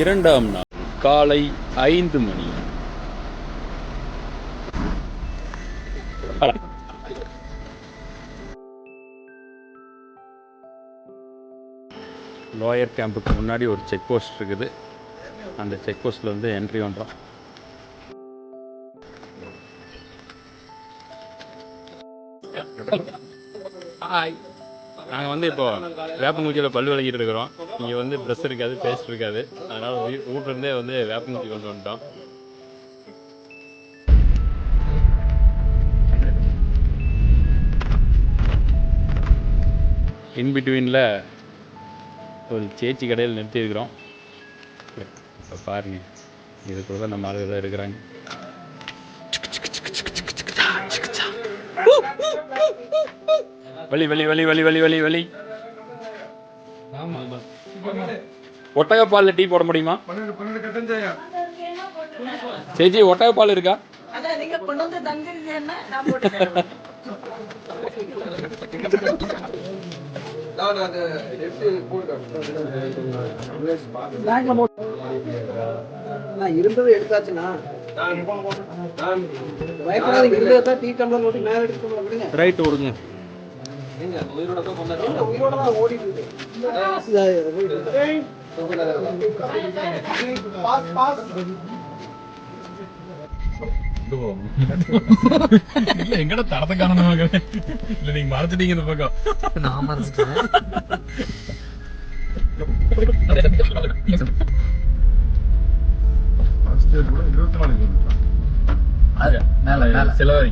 இரண்டாம் நாள் காலை ஐந்து மணி. லோயர் கேம்புக்கு முன்னாடி ஒரு செக் போஸ்ட் இருக்குது. அந்த செக் போஸ்ட்டில் வந்து என்ட்ரி பண்ணுறோம் ஹாய் நாங்கள் வந்து இப்போது வேப்பங்குச்சியில் பல் விளக்கிட்டு இருக்கிறோம். இங்கே வந்து ப்ரெஷ் இருக்காது பேஸ்ட் இருக்காது. அதனால் வீட்டிலேருந்தே வந்து வேப்பங்குச்சி கொண்டு வந்துட்டோம். இன்பிட்வீனில் ஒரு சேச்சி கடையில் நிறுத்தியிருக்கிறோம். இப்போ பாருங்க. இதுக்குள்ள தான் நம்ம ஆளுகள் இருக்கிறாங்க. வலி வலி வலி வலி வலி வலி வலி. ஒட்டகப்பாலில் டீ போட முடியுமா? சேச்சி ஒட்டகப்பால் இருக்கா? இருந்தது எடுத்தாச்சுண்ணா. ரைட் விடுங்க. இல்ல எங்கட தரத்தை காணணும் இல்ல நீங்க மறைச்சிட்டீங்க இந்த பக்கம் நான் மறந்துட்டேன் மேல மேல சிலவரி